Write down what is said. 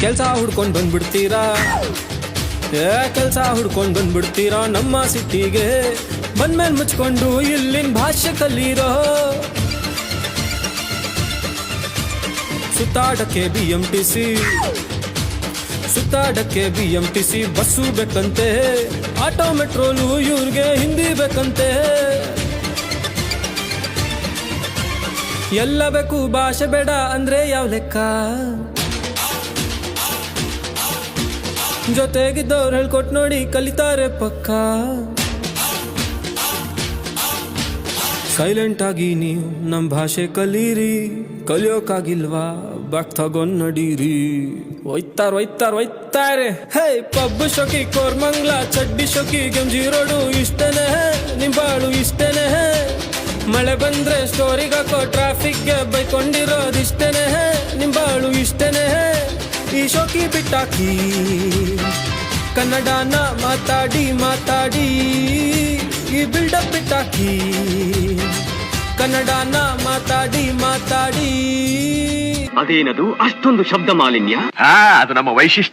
ಕೆಲ್ಸ ಹುಡ್ಕೊಂಡು ಬಂದ್ಬಿಡ್ತೀರಾ? ಏ, ಕೆಲಸ ಹುಡ್ಕೊಂಡ್ ಬಂದ್ಬಿಡ್ತೀರಾ ನಮ್ಮ ಸಿಟಿಗೆ? ಬಂದ್ಮೇಲೆ ಮುಚ್ಕೊಂಡು ಇಲ್ಲಿನ ಭಾಷೆ ಕಲೀರೋ ಸುತ್ತಾಡಕ್ಕೆ B M T C ಸುತ್ತಾಡಕ್ಕೆ B M T C bus ಬೇಕಂತೆ, ಆಟೋ ಮೆಟ್ರೋಲು ಇವ್ರಿಗೆ ಹಿಂದಿ ಬೇಕಂತೆ. ಎಲ್ಲ ಬೇಕು, ಭಾಷೆ ಬೇಡ ಅಂದ್ರೆ ಯಾವ ಲೆಕ್ಕ? ಜೊತೆಗಿದ್ದವ್ರು ಹೇಳ್ಕೊಟ್ ನೋಡಿ ಕಲಿತಾರೆ ಪಕ್ಕ. ಸೈಲೆಂಟ್ ಆಗಿ ನೀವು ನಮ್ಮ ಭಾಷೆ ಕಲೀರಿ, ಕಲಿಯೋಕಾಗಿಲ್ವಾ ಬಟ್ ತಗೊಂಡ್ ನಡೀರಿ ಒಯ್ತಾರ ಒಯ್ತಾರ, ಒಯ್ತಾರೆ. ಹೇ ಪಬ್ ಶೋಕಿ ಕೋರ್ಮಂಗ್ಲ ಚಡ್ಡಿ ಶೋಕಿ ಗಂಜಿ ರೋಡು ಇಷ್ಟೇನೆ, ನಿಂಬಾಳು ಇಷ್ಟೇನೆ. ಮಳೆ ಬಂದ್ರೆ ಸ್ಟೋರಿಗಾಕೋ ಟ್ರಾಫಿಕ್ ಟ್ರಾಫಿಕ್ಗೆ ಈ ಶೋಕಿ ಬಿಟ್ಟಾಕಿ. ಕನ್ನಡನ ಮಾತಾಡಿ ಮಾತಾಡಿ ಈ ಬಿಲ್ಡಪ್ ಬಿಟ್ಟಾಕಿ. ಕನ್ನಡನ ಮಾತಾಡಿ ಮಾತಾಡಿ. ಅದೇನದು? ಅಷ್ಟೊಂದು ಶಬ್ದ ಮಾಲಿನ್ಯ? ಹಾ ಅದು ನಮ್ಮ ವೈಶಿಷ್ಟ್ಯ.